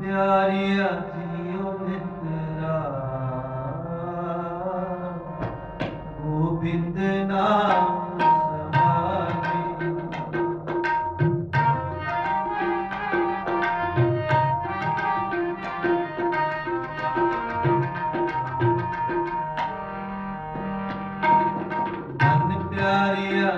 ਪਿਆਰੀ ਜੀਉ ਮਿੱਤਰਾ ਗੋਬਿੰਦ ਨਾਮ ਪਿਆਰੀ ਆ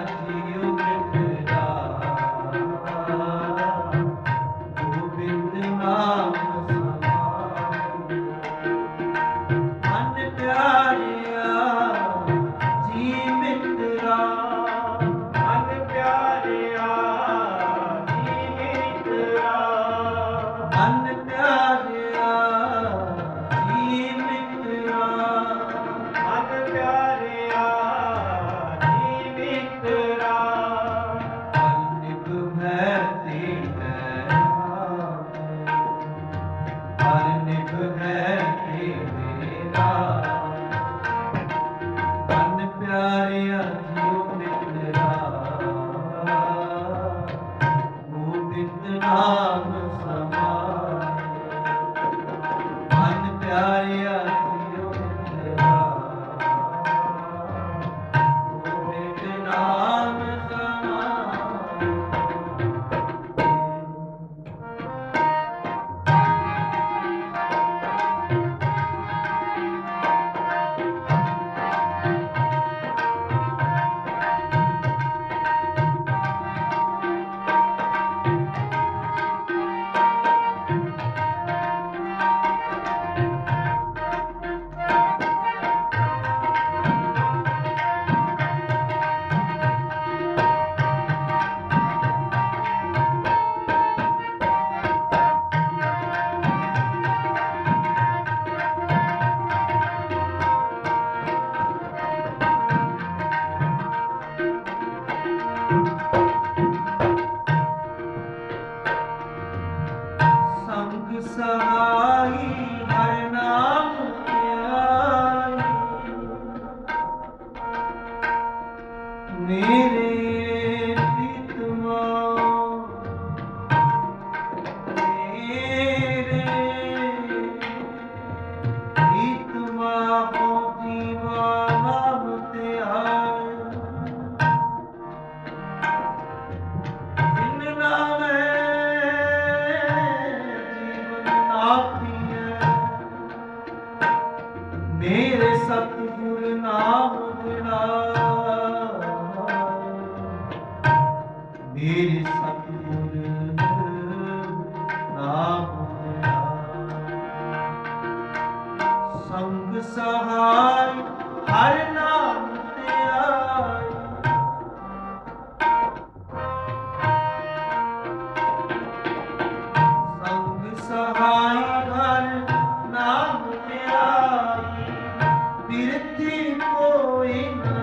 Amen. ਮੇਰੇ ਸਤਿਗੁਰ ਨਾਮ ਸੰਗ ਸਹਾਈ ਹਰ ਨਾਮ ਤੇ ਆਈ। ਸੰਗ ਸਹਾਈ ਹਰ ਨਾਮ ਤੇ ਆਈ। ਬਿਰਤੀ ਕੋਈ ਨਾ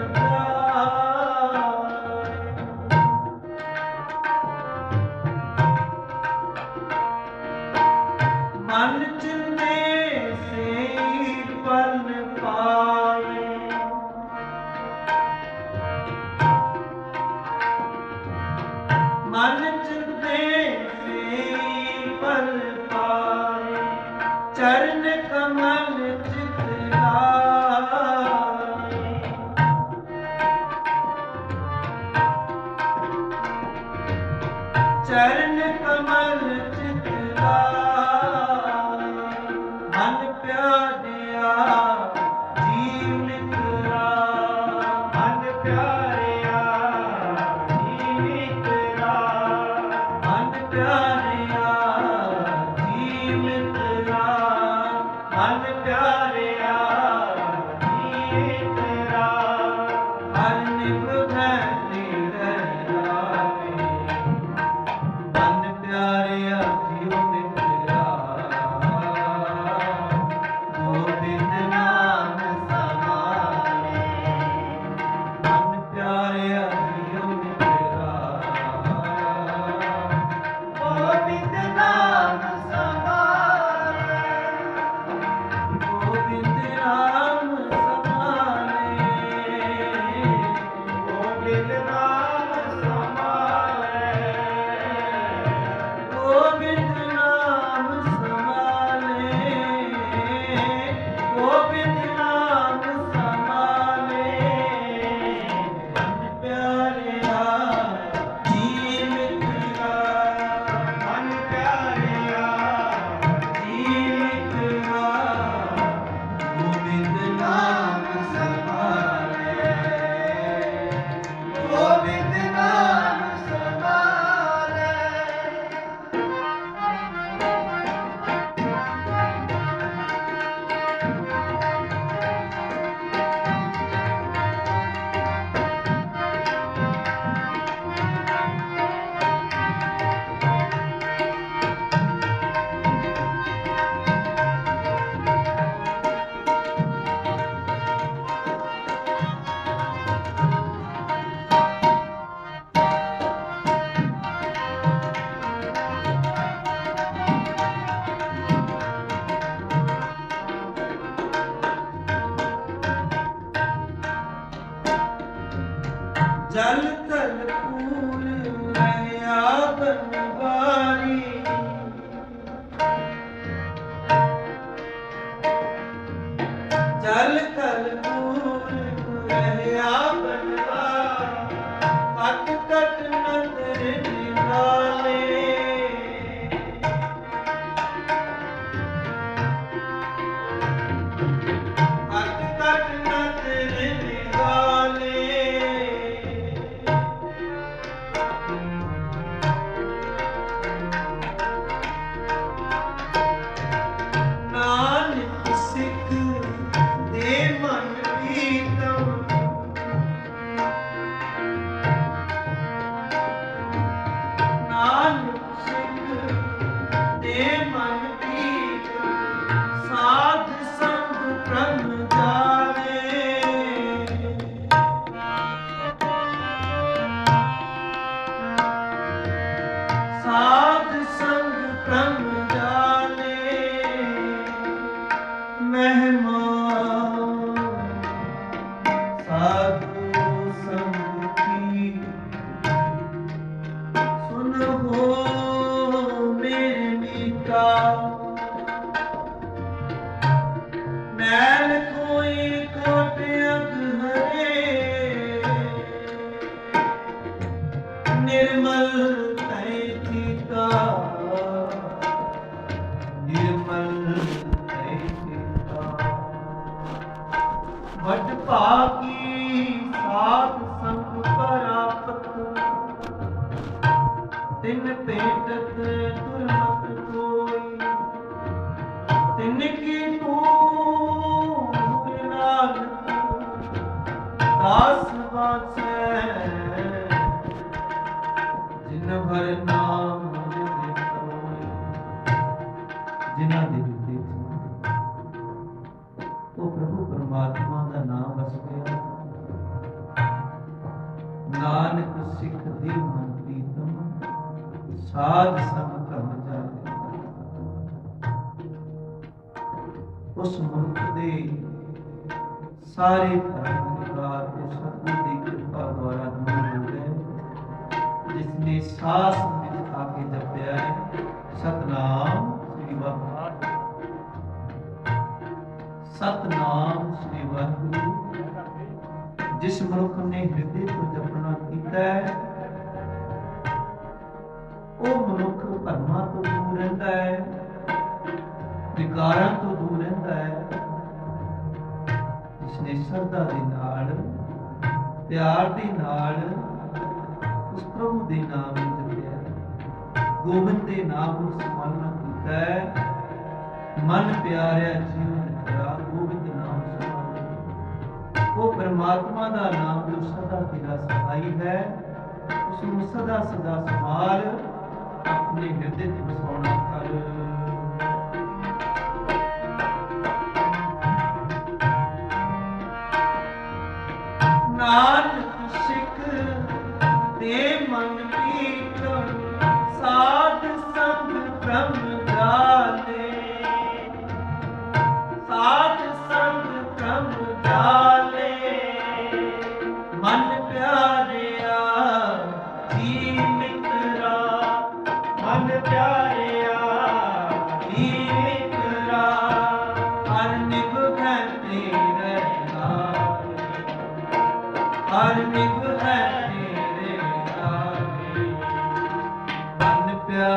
ਚਰਨ ਕਮਲ कल कल ਸਾਧ ਤਿਨ ਤੂੰ ਨਾਨਕ ਦਾਸ ਵਾਸੈ। ਜਿਨ ਹਰ ਨਾਮ ਜਿਨ੍ਹਾਂ ਦੇ ਹਿਰਦੇ ਉਹ ਪ੍ਰਭੂ ਪਰਮਾਤਮਾ ਦਾ ਨਾਮ ਵਸ ਗਿਆ ਨਾਨਕ ਸਿੱਖ ਦੀ ਮਨ ਪ੍ਰੀਤਮ, ਸਾਧ ਸੰਗ ਉਸ ਮਨੁੱਖ ਦੇ ਸਾਰੇ ਧਰਮ ਉਸ ਸਤਿਗੁਰ ਦੀ ਕਿਰਪਾ ਦੁਆਰਾ ਦੂਰ ਹੋ ਗਏ। ਜਿਸ ਨੇ ਸਾਸ ਵਿੱਚ ਆ ਕੇ ਜਪਿਆ ਸਤਨਾਮ ਸ੍ਰੀ ਵਾਹਿਗੁਰੂ। ਸਤਨਾਮ ਸ੍ਰੀ ਵਾਹਿਗੁਰੂ। ਜਿਸ ਮਨੁੱਖ ਨੇ ਹਿਰਦੇ ਪਿਆਰ ਦੇ ਨਾਲ ਉਸ ਪ੍ਰਭੂ ਦੇ ਨਾਮ ਨੂੰ ਜਪਿਆ ਗੋਬਿੰਦ ਦੇ ਨਾਮ ਨੂੰ ਸਮਰਨਾ ਕੀਤਾ ਹੈ। ਮਨ ਪਿਆਰਿਆ ਜੀਵ ਤੇਰਾ ਗੋਬਿੰਦ ਨਾਮ ਸੁਣਾਵੇ ਉਹ ਪ੍ਰਮਾਤਮਾ ਦਾ ਨਾਮ ਜੋ ਸਦਾ ਤੇਰਾ ਸਹਾਈ ਹੈ ਉਸ ਨੂੰ ਸਦਾ ਸਦਾ ਸੰਭਾਲ, ਆਪਣੇ ਹਿਰਦੇ 'ਚ ਵਸਾਉਣਾ ਕਰ।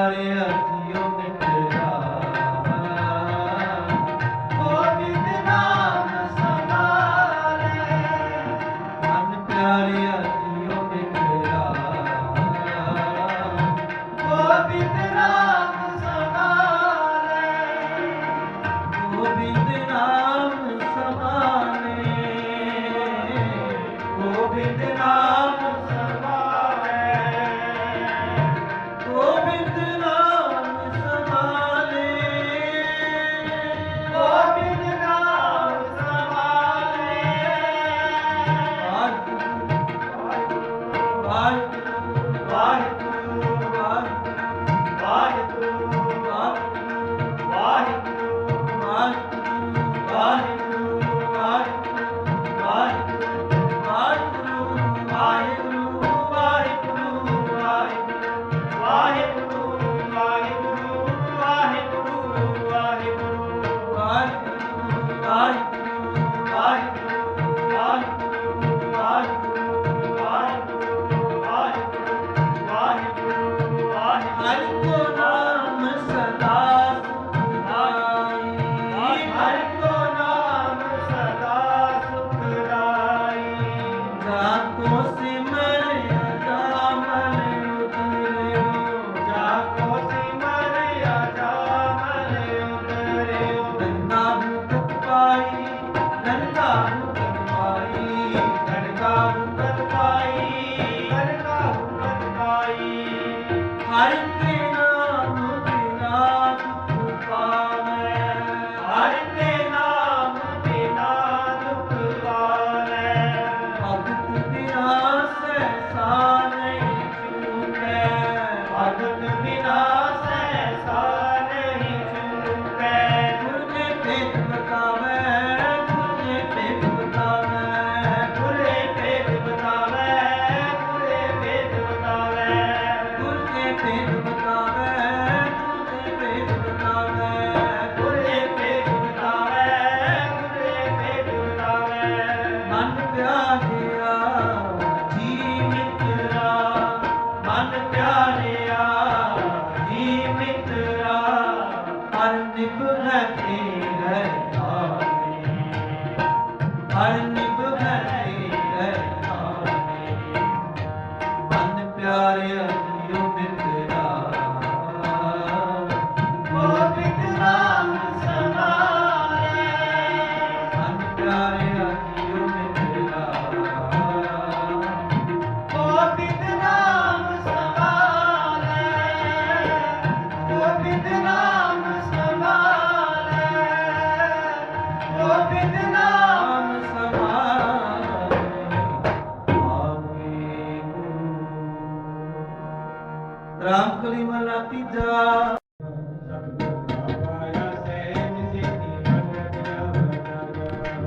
ਮਨ ਕਰਨਾ ਹੁਕਮ ਹਰ ਕੇ ਹਰ ਨਿਭੈ ਤੇਰੇ ਹਰ